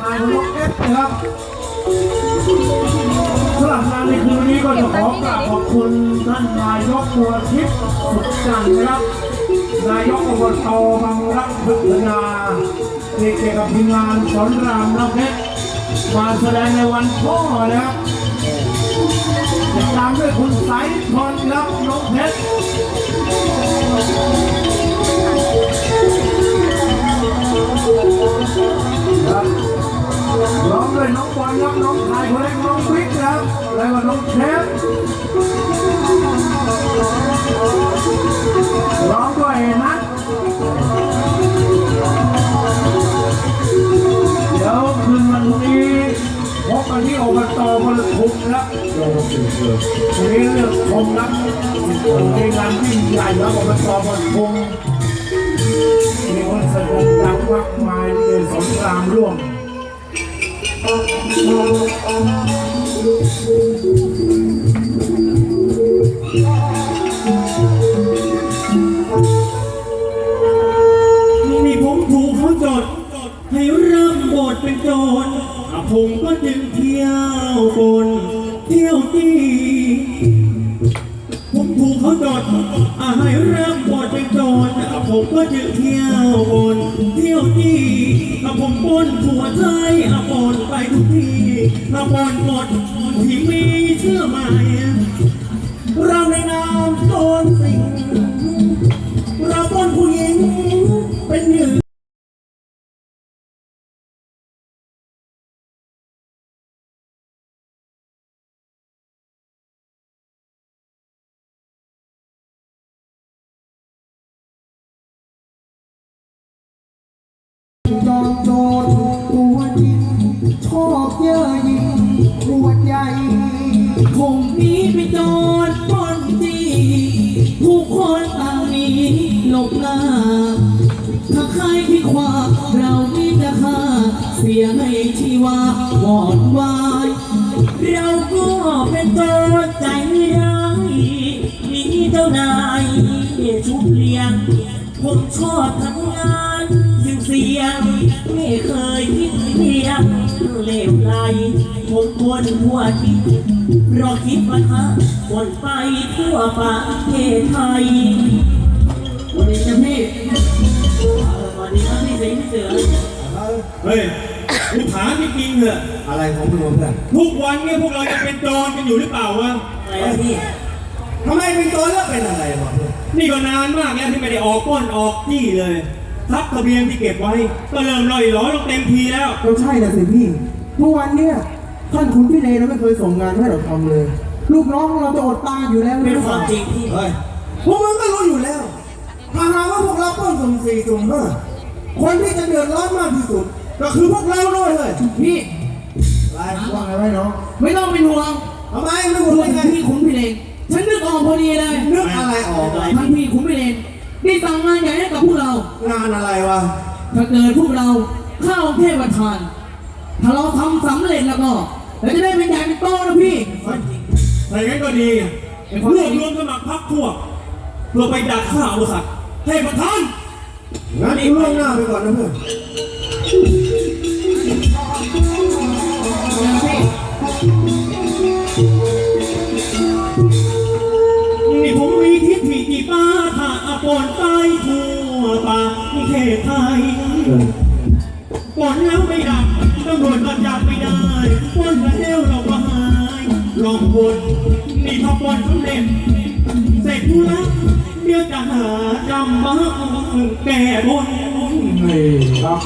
นายนกเอฟนะครับสำหรับงานในคืนนี้ก็จะขอกราบขอบคุณท่านนายกบัวทิพย์สุขจันทร์นะครับ นายกอบตบางรักพัฒนาที่เกี่ยวกับทีมงานสอนรามน้ำเพชรมาแสดงในวันพ่อนะครับติดตามด้วยคุณสายทนครับน้องเพชร น้องบอลครับน้องชายคนเล็กน้องบิ๊กครับแล้วก็น้องเชฟร้องด้วยนัทเดี๋ยวคืนวันนี้พบกันที่อบตบรทุมครับวันนี้เลือกชมครับในงานยิ่งใหญ่ครับอบตบรทุมมีคนแสดงดังมากมายในสงครามร่วม นี่ผมถูกเขาจด ให้เริ่มบทเป็นโจรอะผมก็จึงเที่ยวบนเที่ยวจีผมถูกเขาจดอะให้เริ่มบทเป็นโจรอะผมก็จึงเที่ยวบน ผมบนผัวใจอะบนไปทุกที่อะบนหมดที่มีเชื่อไหมเราในนามโจรสิงเราบนผู้หญิงเป็นหนึ่งจอม โจรตัวจริงชอบเย่อหยิ่งปวดใหญ่ ผมนี้ไปโจรปล้นจีผู้คนต่างหนี้หลบหน้า ถ้าใครที่ขวาเรานี่จะฆ่าเสียให้ชีวาวอดวาย เราก็เป็นโจรใจร้ายมีเจ้านายชุบเลี้ยง ผมชอบทำงาน สิ่งเสียง ไม่เคยคิดเพียงเลวไหลผมคนหัวทิศรอคิดปัญหาวนไปทั่วประเทศไทย วันนี้จะพี่วันนี้ครับพี่สิงห์เสือเฮ้ยกูถามจริงๆเถอะอะไรของมึงวะเพื่อนทุกวันเนี่ยพวกเราจะเป็นโจรกันอยู่หรือเปล่าวะอะไรนะพี่ทำไมเป็นตัวแล้วเป็นอะไรวะเพื่อนนี่ก็นานมากแล้วที่ไม่ได้ออกปล้นออกจี้เลย ทรัพย์ทะเบียนที่เก็บไว้ ก็เริ่มลอยหลอลงเต็มทีแล้ว ก็ใช่นะสิพี่ทุกวันเนี่ยท่านคุณพี่เลเราไม่เคยส่งงานให้เราทำเลย ลูกน้องของเราจะอดตายอยู่แล้วเป็นความจริงพี่เฮ้ยพวกมึงก็รู้อยู่แล้วถ้าหากว่าพวกเราป้องสุ่มสี่สุ่มห้าคนที่จะเดือดร้อนมากที่สุด ก็คือพวกเราด้วยเลยพี่อะไรว่าไงไว้น้องไม่ต้องเป็นห่วงทำไมไม่พูคุดณได้ไงพี่ขุนพี่เลงฉันนึกออกพอดีเลยนึกอะไรออกวะท่านพี่ขุนพี่เลง งานอะไรวะ ถ้าเกิดพวกเราเข้าเทพประธาน ถ้าเราทำสำเร็จแล้วก็เราจะได้เป็นใหญ่เป็นโตนะพี่ถ้าอย่างนั้นก็ดีรวบรวมสมัครพรรคพวกเพื่อไปดักฆ่าอุสัตเทพประธานงั้นกูล่วงหน้าไปก่อนนะเพื่อนนี่ ลองบนนี่ถ้าปนสำเร็จ เสร็จธุระเดี๋ยวจะหาจำมาแก่บน นี่ครับ